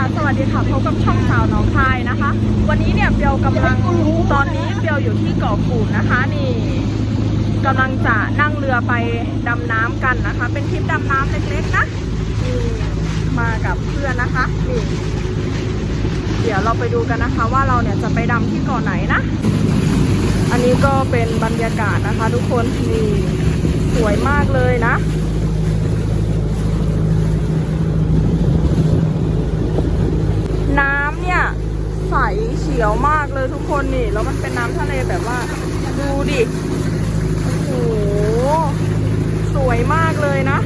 ค่ะ สวัสดีค่ะ พบกับช่องสาวน้องคายนะคะ วันนี้เนี่ยเปียวกำลังตอนนี้เปียวอยู่ที่เกาะกูดนะคะนี่กำลังจะนั่งเรือไปดำน้ำกันนะคะ เป็นทริปดำน้ำเล็กๆนะมีมากับเพื่อนนะคะนี่เดี๋ยวเราไปดูกันนะคะ ว่าเราเนี่ยจะไปดำที่เกาะไหนนะ อันนี้ก็เป็นบรรยากาศนะคะ ทุกคนนี่สวยมากเลยนะ น้ำเนี่ยใสเขียวมากเลยทุกคนนี่ แล้วมันเป็นน้ำทะเลแบบว่า ดูดิ โอ้โห สวยมากเลยนะ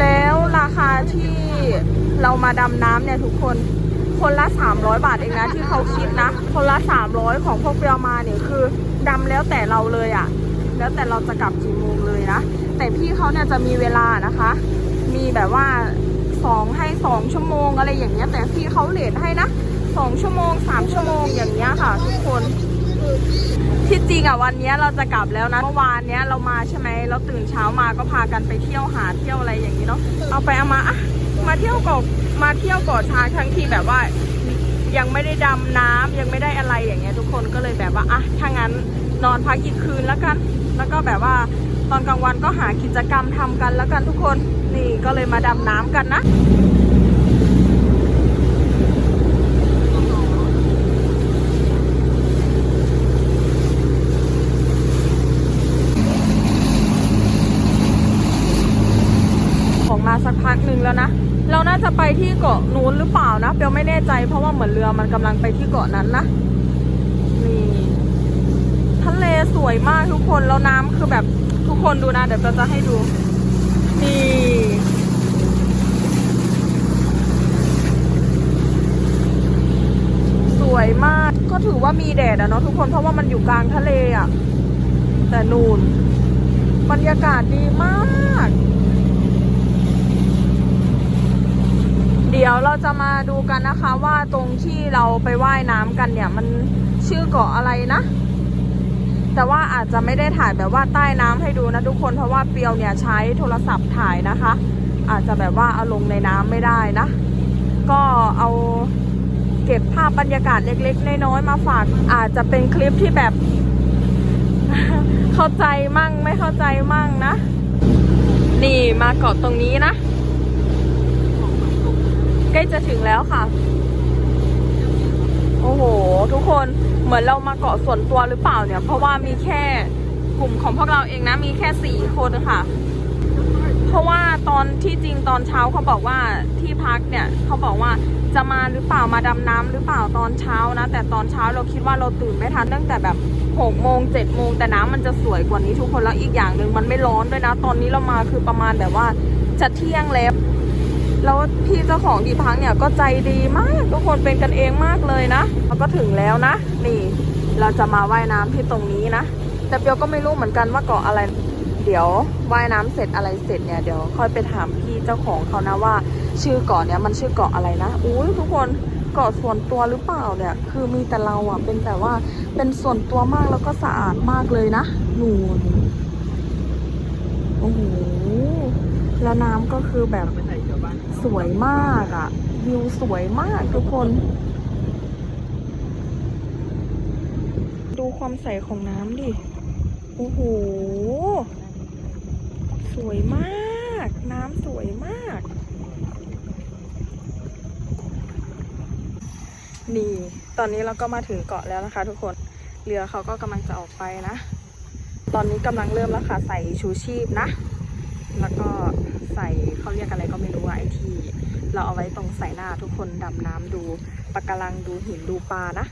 แล้วราคาที่เรามาดำน้ำเนี่ยทุกคน คนละ 300 บาทเองนะที่เขาคิดนะ คนละ 300 ของพวกเปียวมาเนี่ยคือดำแล้วแต่เราเลยอะ่ะ แล้วแต่เราจะกลับกี่โมงเลยนะ แต่พี่เขาเนี่ยจะมีเวลานะคะ มีแบบว่า สองให้สองชั่วโมงอะไรอย่างเงี้ยแต่พี่เขาเลทให้นะสองชั่วโมงสามชั่วโมงอย่างเงี้ยค่ะ ทุกคนที่จริงอะวันเนี้ยเราจะกลับแล้วนะเมื่อวานเนี้ยเรามาใช่ไหมเราตื่นเช้ามาก็พากันไปเที่ยวหาเที่ยวอะไรอย่างนี้เนาะเอาไปเอามาอะมาเที่ยวเกาะมาเที่ยวเกาะช้างทั้งที่แบบว่ายังไม่ได้ดำน้ำยังไม่ได้อะไรอย่างเงี้ยทุกคนก็เลยแบบว่าอะถ้างั้นนอนพักอีกคืนแล้วกัน แล้วก็แบบว่าตอนกลางวันก็หากิจกรรมทำกันแล้วกันทุกคน นี่ก็เลยมาดำน้ำกันนะของมาสักพักหนึ่งแล้วนะ เราน่าจะไปที่เกาะนู้นหรือเปล่านะ เปียวไม่แน่ใจเพราะว่าเหมือนเรือมันกำลังไปที่เกาะนั้นนะ นี่ทะเลสวยมากทุกคน แล้วน้ำคือแบบทุกคนดูนะ เดี๋ยวเราจะให้ดู สวยมากก็ถือว่ามีแดดอะเนาะทุกคนเพราะว่ามันอยู่กลางทะเลอะแต่นูนบรรยากาศดีมาก เดี๋ยวเราจะมาดูกันนะคะว่าตรงที่เราไปว่ายน้ำกันเนี่ย มันชื่อเกาะอะไรนะ แต่ว่าอาจจะไม่ได้ถ่ายแบบว่าใต้น้ำให้ดูนะทุกคนเพราะว่าเปียวเนี่ยใช้โทรศัพท์ถ่ายนะคะ อาจจะแบบว่าเอาลงในน้ำไม่ได้นะ ก็เอาเก็บภาพบรรยากาศเล็กๆน้อยๆมาฝาก อาจจะเป็นคลิปที่แบบ เข้าใจมั่งไม่เข้าใจมั่งนะ นี่มาเกาะตรงนี้นะใกล้จะถึงแล้วค่ะ โอ้โห ทุกคน เหมือนเรามาเกาะส่วนตัวหรือเปล่าเนี่ย เพราะว่ามีแค่กลุ่มของพวกเราเองนะมีแค่สี่คนค่ะ เพราะว่าตอนที่จริงตอนเช้าเขาบอกว่าที่พักเนี่ยเขาบอกว่าจะมาหรือเปล่ามาดำน้ำหรือเปล่าตอนเช้านะ แต่ตอนเช้าเราคิดว่าเราตื่นไม่ทันตั้งแต่แบบหกโมงเจ็ดโมงแต่น้ำมันจะสวยกว่านี้ทุกคนแล้วอีกอย่างหนึ่งมันไม่ร้อนด้วยนะ ตอนนี้เรามาคือประมาณแบบว่าจะเที่ยงแล้ว แล้วพี่เจ้าของที่พักเนี่ยก็ใจดีมากทุกคนเป็นกันเองมากเลยนะเราก็ถึงแล้วนะ นี่ เราจะมาว่ายน้ำที่ตรงนี้นะ แต่เปียวก็ไม่รู้เหมือนกันว่าเกาะอะไร เดี๋ยวว่ายน้ำเสร็จอะไรเสร็จเนี่ยเดี๋ยวค่อยไปถามพี่เจ้าของเขานะว่า ชื่อเกาะเนี่ยมันชื่อเกาะอะไรนะอุ้ยทุกคนเกาะส่วนตัวหรือเปล่าเนี่ย คือมีแต่เราอะเป็นแต่ว่าเป็นส่วนตัวมากแล้วก็สะอาดมากเลยนะนูนโอ้โหแล้วน้ำก็คือแบบ สวยมากอะ่ะ วิวสวยมากทุกคน ดูความใสของน้ำดิ โอ้โห สวยมาก น้ำสวยมาก นี่ ตอนนี้เราก็มาถึงเกาะแล้วนะคะทุกคน เรือเขาก็กำลังจะออกไปนะ ตอนนี้กำลังเริ่มแล้วค่ะใส่ชูชีพนะ แล้วก็ใส่เขาเรียกอะไรก็ไม่รู้อะไอที่เราเอาไว้ตรงใส่หน้าทุกคนดำน้ำดูปะการังดูหินดูปลานะ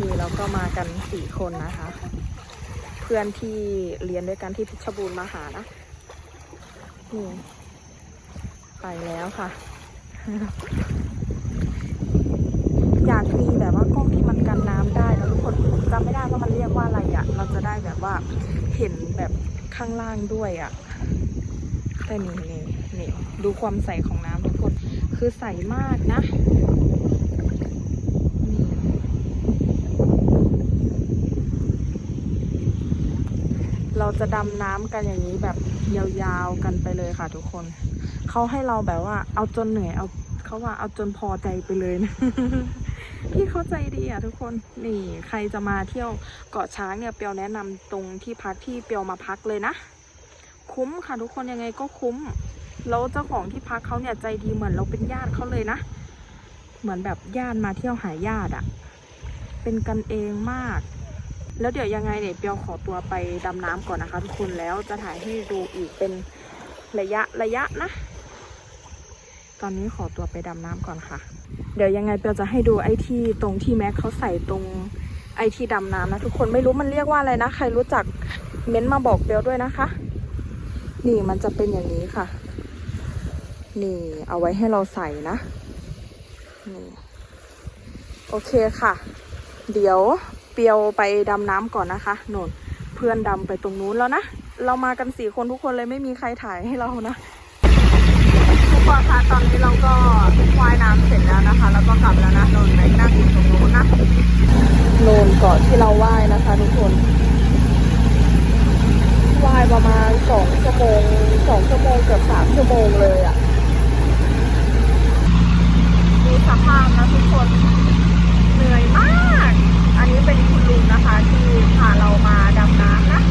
นี่เราก็มากันสี่คนนะคะ เพื่อนที่เรียนด้วยกันที่เพชรบูรณ์มาหานะนี่ไปแล้วค่ะ อยากมีแบบว่ากล้องที่มันกันน้ำได้นะทุกคน จำไม่ได้ว่ามันเรียกว่าอะไรอะ่ะ เราจะได้แบบว่าเห็นแบบข้างล่างด้วยอะ่ะแต่นี่นี่นี่ดูความใสของน้ำทุกคน คือใสมากนะเราจะดำน้ำกันอย่างนี้แบบยาวๆกันไปเลยค่ะทุกคน เขาให้เราแบบว่าเอาจนเหนื่อยเอาเขาว่าเอาจนพอใจไปเลยนะ พี่เข้าใจดีอะทุกคนนี่ใครจะมาเที่ยวเกาะช้างเนี่ยเปียวแนะนำตรงที่พักที่เปียวมาพักเลยนะ คุ้มค่ะทุกคนยังไงก็คุ้มแล้วเจ้าของที่พักเขาเนี่ยใจดีเหมือนเราเป็นญาติเขาเลยนะ เหมือนแบบญาติมาเที่ยวหาญาติอะเป็นกันเองมาก แล้วเดี๋ยวยังไงเนี่ยเปียวขอตัวไปดำน้ำก่อนนะคะทุกคนแล้วจะถ่ายให้ดูอีกเป็นระยะระยะนะ ตอนนี้ขอตัวไปดำน้ำก่อนค่ะ เดี๋ยวยังไงเปียวจะให้ดูไอที่ตรงที่แม็กเขาใส่ตรงไอที่ดำน้ำนะทุกคนไม่รู้มันเรียกว่าอะไรนะ ใครรู้จักเม้นมาบอกเปียวด้วยนะคะ นี่มันจะเป็นอย่างนี้ค่ะ นี่เอาไว้ให้เราใส่นะนี่โอเคค่ะ เดี๋ยวเปียวไปดำน้ำก่อนนะคะหนุนเพื่อนดำไปตรงนู้นแล้วนะ เรามากันสี่คนทุกคนเลยไม่มีใครถ่ายให้เรานะ ทุกคนคะตอนนี้เราก็ว่ายน้ำเสร็จแล้วนะคะ แล้วก็กลับแล้วนะนนแม็กนั่งอยู่ตรงนู้นนะโนนเกาะที่เราว่ายนะคะ ทุกคนว่ายประมาณสองชั่วโมงสองชั่วโมงเกือบสามชั่วโมงเลยอะ่ะดูสภาพนะทุกคนเหนื่อยมาก อันนี้เป็นคุณลุงนะคะ ที่พาเรามาดำน้ำนะ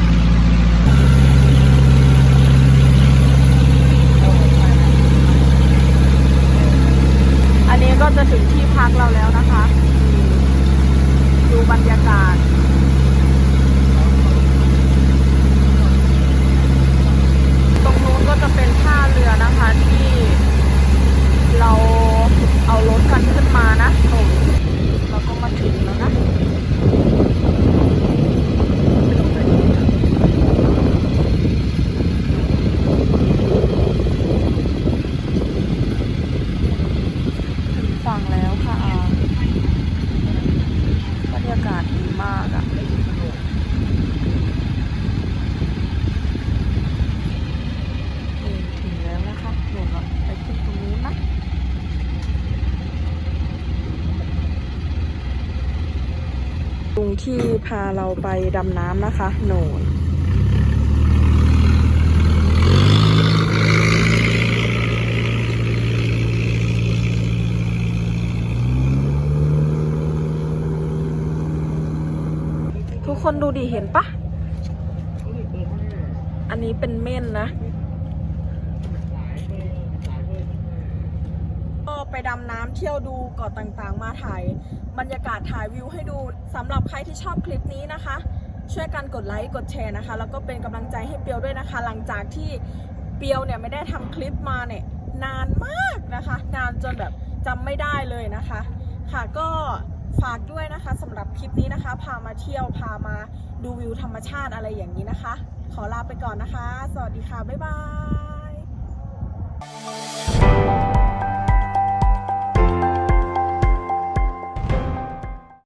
อันนี้ก็จะ ถึงที่พักเราแล้วนะคะ ดูบรรยากาศ ตรงนู้นก็จะเป็นท่าเรือนะคะที่เราเอารถกันขึ้นมานะโอ้เราก็มาถึงแล้วนะ ถึงฝั่งแล้วค่ะ บรรยากาศดีมากอะ่ะ นี่ถึงแล้วนะคะเดี๋ยวเราไปขึ้นตรงนู้นนะ ตรงที่พาเราไปดำน้ำนะคะโหนนทุกคนดูดิเห็นปะ อันนี้เป็นเม่นนะ ก็ไป ดำน้ำเที่ยวดูเกาะต่างๆ มาถ่ายบรรยากาศถ่ายวิวให้ดูสำหรับใครที่ชอบคลิปนี้นะคะ ช่วยกันกดไลค์กดแชร์นะคะ แล้วก็เป็นกำลังใจให้เปียวด้วยนะคะ หลังจากที่เปียวเนี่ยไม่ได้ทำคลิปมาเนี่ยนานมากนะคะ นานจนแบบจำไม่ได้เลยนะคะ ค่ะก็ฝากด้วยนะคะสำหรับคลิปนี้นะคะ พามาเที่ยวพามาดูวิวธรรมชาติอะไรอย่างนี้นะคะ ขอลาไปก่อนนะคะ สวัสดีค่ะ บ๊ายบาย